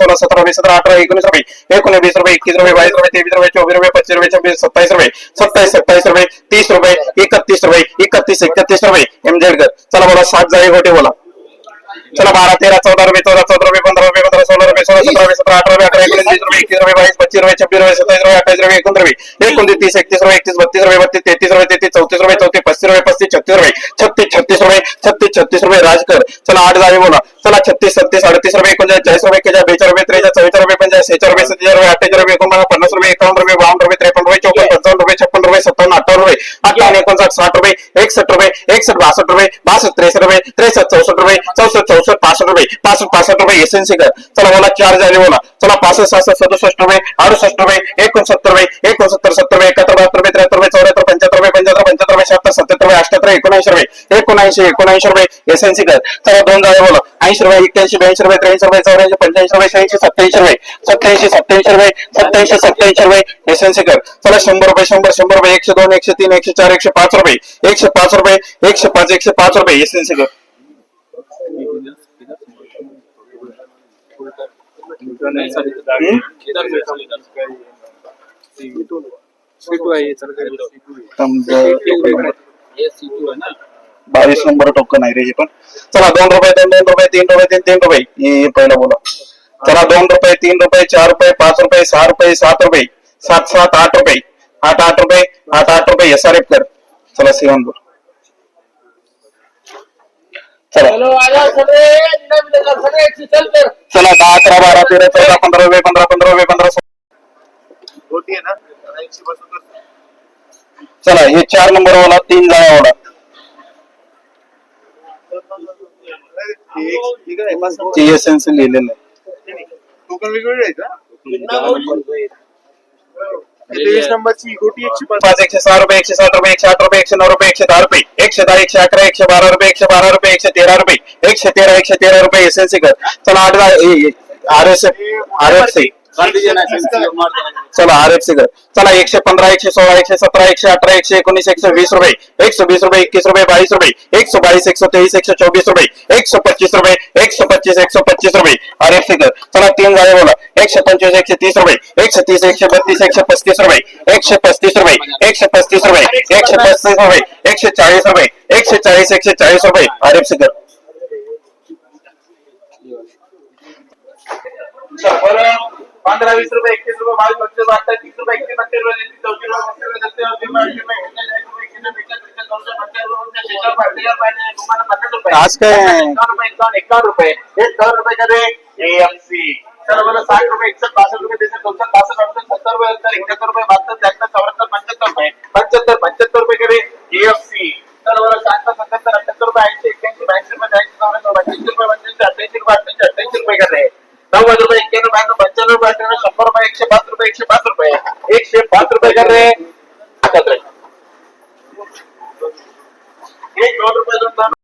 सोळा सत्रह वीस, सतरा एक रुपए एक उन्नीस बीस रुपए इक्कीस रुपए बाईस रुपए तेईस रुपए चौबीस रुपए पच्चीस रुपए छब्बीस सत्ताईस रुपए सत्ताईस सत्ताईस रुपए तीस रुपए इकतीस रुपये इकतीस इकतीस रुपए एमजेड चला बोला, सात जाए गोटे बोला. चला बारह तेरह चौदह रुपए चौदह चौदह रुपए पंद्रह सोळा रुपये सोळा सतरा रुपये सतरा अठरा रुपये अठरा रुपये एकवीस रुपये बावीस पच्चीस रुपये छब्बीस रुपये सत्तावीस रुपये अठ्ठावीस रुपये एकोणीस रुपये एकोणतीस तीस एकतीस रुपये एकतीस बत्तीस रुपये बत्तीस तेहतीस रुपये पस्तीस छत्तीस रुपये छत्तीस छत्तीस रुपये छत्तीस छत्तीस रुपये राजकर चला आठ जावे बोला चला छत्तीस सत्तीस अडतीस रुपये एकोणचाळीस चाळीस रुपये केच्या बेचाळीस रुपये त्रेचाळीस चव्वेचाळीस रुपये पंचाळीस शेचाळीस रुपये सत्तेचाळीस रुपये अठ्ठेचाळीस रुपये एकोणपन्नास पन्नास रुपये एकावन्न रुपये बावन्न रुपये त्रेपन्न रुपये रुपये छप्पन रुपये सत्तावन्न अठ्ठावन्न रुपये अठ्ठावन्न एकोणसाठ साठ रुपये एकसठ रुपये एकसठ बासष्ट रुपये बासष्ट त्रेसष्ट रुपये त्रेसष्ट चौसष्ट रुपये चौसष्ट चौसष्ट पासष्ट रुपये पासष्ट पासष्ट रुपये एसएनसी कर. चला बोला चार झाले बोला. चला पासष्ट सहासष्ट सदुसष्ट रुपये अडुसष्ट रुपये एकोणसत्तर रुपये एकोणसत्तर सत्तर रुपये एकाहत्तर बहात्तर रुपये त्र्याहत्तर रुपये चौऱ्या रुपये शहात्तर सत्याहत्तर रुपये अठ्याहत्तर एकोणऐंशी रुपये एकोणऐंशी एकोणऐंशी रुपये एसएनसी कर चला दोन झाले बोला. ऐंशी रुपये एक्क्याऐंशी ब्याऐंशी रुपये त्र्याऐंशी रुपये चौऱ्याऐंशी पंच्याऐंशी रुपये शहाऐंशी सत्याऐंशी रुपये सत्याऐंशी सत्याऐंशी रुपये सत्याऐंशी सत्याऐंशी रुपये एसएनसी कर चला शंभर रुपये शंभर शंभर रुपये एकशे दोन एकशे तीन एकशे चार एकशे पाच रुपये एकशे पाच रुपये एकशे पाच एकशे पाच रुपये एसएनसी कर बावीस नंबर टोकन आहे रे हे पण. चला दोन रुपये दोन दोन रुपये तीन रुपये तीन तीन रुपये. हे पहिला बोला. चला दोन रुपये तीन रुपये चार रुपये पाच रुपये सहा रुपये सात रुपये सात सात आठ रुपये. आठ आठ रुपये आठ आठ रुपये एस आर एफ़ कर. चला सेवन बोल. चला. चला दहा अकरा बारा तेरा चौदा पंधरा रुपये पंधरा पंधरा रुपये पंधरा. चला हे चार नंबर वाला तीन जाळ्या वाला लिहिलेलं आहे? तेवीस नंबरची गोटी एकशे पाच. पाच एकशे सहा रुपये एकशे सात रुपये एकशे आठ रुपये एकशे नऊ रुपये एकशे दहा रुपये एकशे दहा एकशे अकरा एकशे बारा रुपये एकशे बारा रुपये एकशे तेरा रुपये एकशे तेरा एकशे तेरा रुपये एस कर चला आठ R S F R F C. चला आर एफ़ सी चला एकशे पंधरा एकशे सोळा एकशे सतरा एकशे अठरा एकशे एकोणीस एकशे वीस रुपये एकशे वीस रुपये एकवीस रुपये बावीस रुपये एकशे बावीस एकशे तेवीस एकशे चोवीस रुपये एकशे पच्चीस रुपये एकशे पच्चीस एकशे पच्चीस रुपये आर एफ़ सी चला तीन झाले बोला एकशे पंचवीस एकशे तीस रुपये एकशे तीस एकशे बत्तीस एकशे पस्तीस रुपये एकशे पस्तीस रुपये एकशे पस्तीस रुपये एकशे पस्तीस रुपये एकशे चाळीस रुपये एकशे चाळीस एकशे चाळीस रुपये आर एफ़ सी कर वीस रुपये एकतीस रुपये बावीस पच्चीस अठ्ठावीस तीस रुपये एकतीस बत्तीस रुपये चौतीस रुपये पस्तीस रुपये छत्तीस रुपये आज काय? एकावन्न रुपये हे सत्तर रुपये एएमसी सर मला साठ रुपये एकसष्ट बासष्ट रुपये सत्तर रुपये सत्तर एकाहत्तर रुपये शंबर रुपए एक सौ पाँच रुपए एक सौ पाँच रुपए एक से पाँच रुपए कर रहे एक